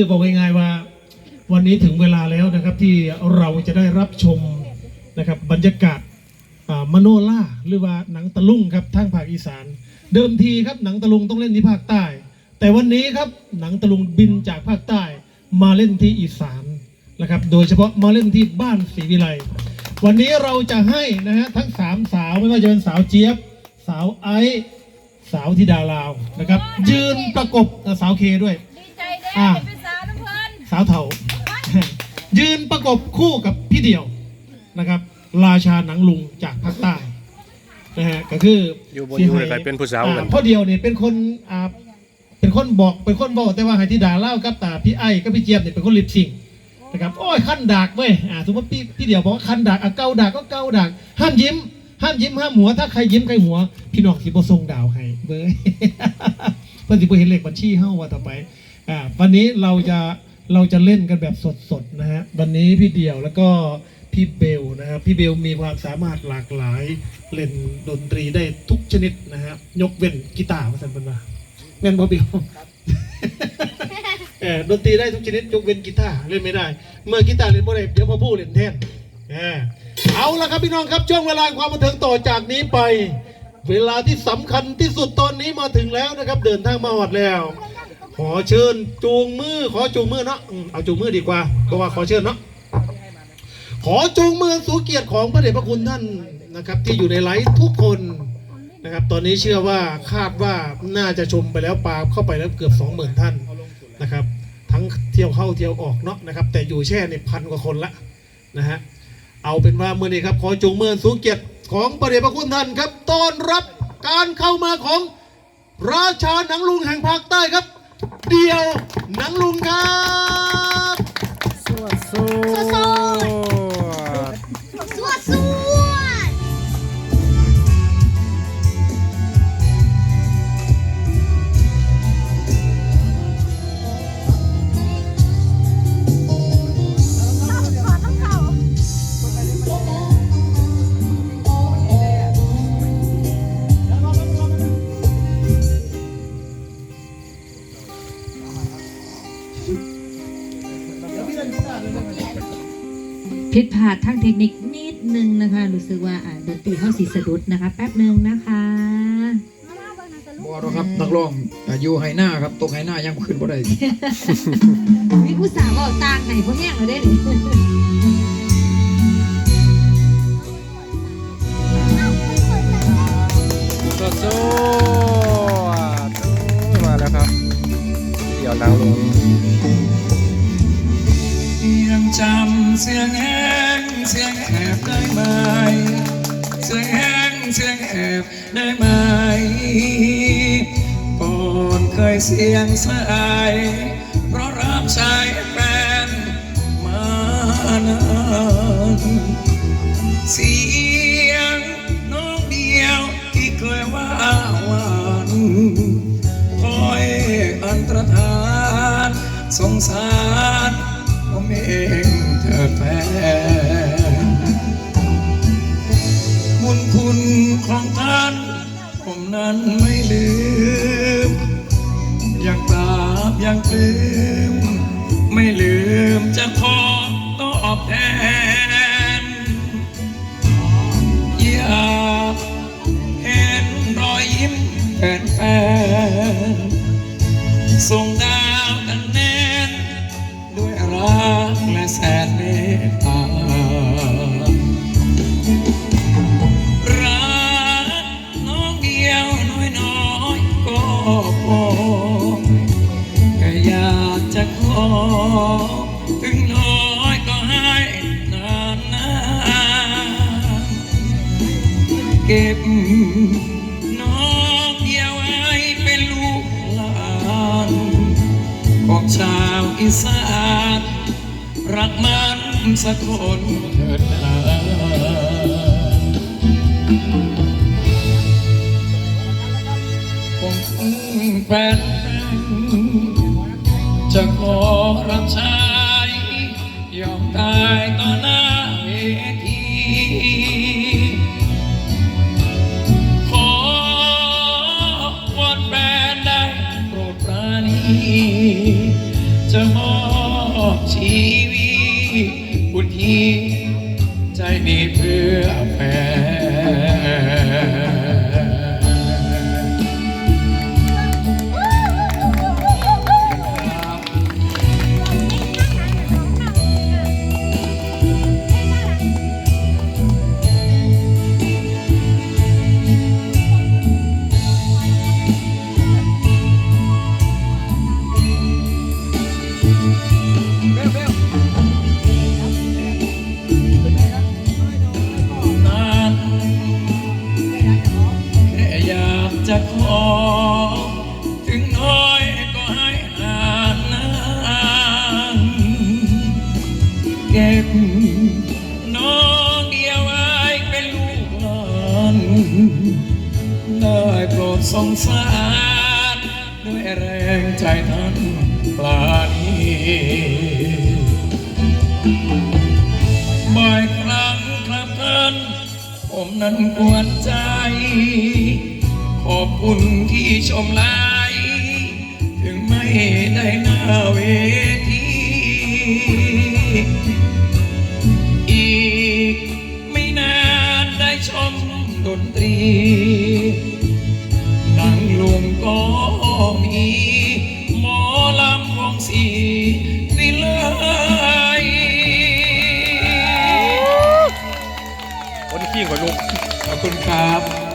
คือบอกง่ายๆว่า วันนี้ถึงเวลาแล้วนะครับที่เราจะได้รับชมนะครับบรรยากาศอ่ามโนล่าหรือว่าหนังตะลุงครับทางภาคอีสาน เดิมทีครับหนังตะลุงต้องเล่นที่ภาคใต้ แต่วันนี้ครับหนังตะลุงบินจากภาคใต้ มาเล่นที่อีสานนะครับ โดยเฉพาะมาเล่นที่บ้านศรีวิไลวันนี้เราจะให้นะฮะทั้งสามสาวไม่ว่าจะเป็นสาวเจี๊ยบ สาวไอซ์สาวธิดาลาวนะครับ ยืนประกบกับสาวเคด้วยดีใจเด้อ่าเป็น สาวน้ำเพลินสาวเถายืนประกบคู่กับพี่เดี่ยวนะครับ ราชาหนังลุงจากภาคใต้นะฮะก็คืออยู่บนสิอยู่ให้เลยกลายเป็นผู้สาวกันอ่พ่อเดียวเนี่ยเป็นคนอ่าเป็นคนบอกเป็นคนบอกแต่ว่าให้ที่ด่าเล่ากับตาพี่ไอ้กับพี่เจี๊ยบเนี่ยเป็นคนลิปซิงค์นะครับโอ้ยขั้นดากเว้ยอ่าสมมติพี่พี่เดียวบอกว่าขั้นดากอะเกาดากก็เกาดากห้ามยิ้ม ห้ามยิ้มห้ามหัวถ้าใครยิ้มใครหัว พี่น้องสิบ่ทรงดาวให้เบ้ยเพื่อนสิบ่เห็นเลขบัญชีเฮาว่าต่อไปอ่าวันนี้เราจะ เราจะเล่นกันแบบสดๆนะฮะวันนี้พี่เดียวแล้วก็พี่เบลนะครับพี่เบลมีความสามารถหลากหลายเล่นดนตรีได้ทุกชนิดนะฮะยกเว้นกีตาร์ว่าสันเป็นว่าแม่นบ่เบลเออดนตรีได้ทุกชนิดยกเว้นกีตาร์เล่นไม่ได้ เมื่อกีตาร์เล่นบ่ได้เดี๋ยวพ่อผู้เล่นแทนเออเอาละครับพี่น้องครับช่วงเวลาความบันเทิงต่อจากนี้ไป เวลาที่สำคัญที่สุดตอนนี้มาถึงแล้วนะครับ เดินทางมาหอดแล้ว ขอเชิญจูงมือ ขอจูงมือเนาะอืมเอาจูงมือดีกว่าเพราะว่าขอเชิญเนาะขอจูงมือสู่เกียรติของพระเดชพระคุณท่านนะครับ ที่อยู่ในไลฟ์ทุกคนนะครับ ตอนนี้เชื่อว่าคาดว่าน่าจะชมไปแล้วปาเข้าไปแล้วเกือบสองหมื่นท่านนะครับ ทั้งเที่ยวเข้าเที่ยวออกเนาะนะครับ แต่อยู่แช่ในพันกว่าคนละนะฮะเอาเป็นว่าเมื่อนี้ครับ ขอจูงมือสู่เกียรติของพระเดชพระคุณท่านครับต้อนรับการเข้ามาของราชาหนังลุงแห่งภาคใต้ครับ เดียวหนังลุงครับ สวดสวด ผิดพลาดทางเทคนิคนิดนึงนะคะ รู้สึกว่าอ่าดนตรีเข้าสีสะดุดนะคะ แป๊บหนึ่งนะคะบอหรอกครับนักร้องอายุไฮหน้าครับตกไฮหน้ายังขึ้นบ่ได้ วิอุตส่าห์บอกต่างไหนพวกแห้งเราได้หนิสวดสวดโอ้ยมาแล้วครับ เดี๋ยวนางลงยัง จำเสียงแห้งเสียงแหบได้ไหม เสียงแห้งเสียงแหบได้ไหมก่อนเคยเสียงสายเพราะรับใช้แฟนมานานเสียงน้องเดียวที่เคยว่าหวานคอยอันตรธานสงสาร องเธอแฟนบุญคุณของท่าน ผมนั้นไม่ลืม ยังกราบยังลืม ไม่ลืมจะขอตอบแทนอยากเห็นรอยยิ้มแฟนๆส่ง พอแค่อยากจะขอถึงน้อยก็ให้นานนานเก็บน้องเดียวไว้เป็นลูกหลานของชาวอีสานรักมันสักคนเถิดนา แฟนจะขอรับใช้ยอมตายต่อหน้าเวทีขอวันแฟนได้โปรดปรานีจะมอบชีวิตบุญที่ใจดีเพื่อแฟน ดสงสารด้วยแรงใจท่านปราณีบ่อยครั้งครับท่าน ผมนั้นกวนใจ ขอบคุณที่ชมไลฟ์ถึงไม่ได้หน้าเวที อีกไม่นานได้ชมดนตรี ลูกขอบคุณครับ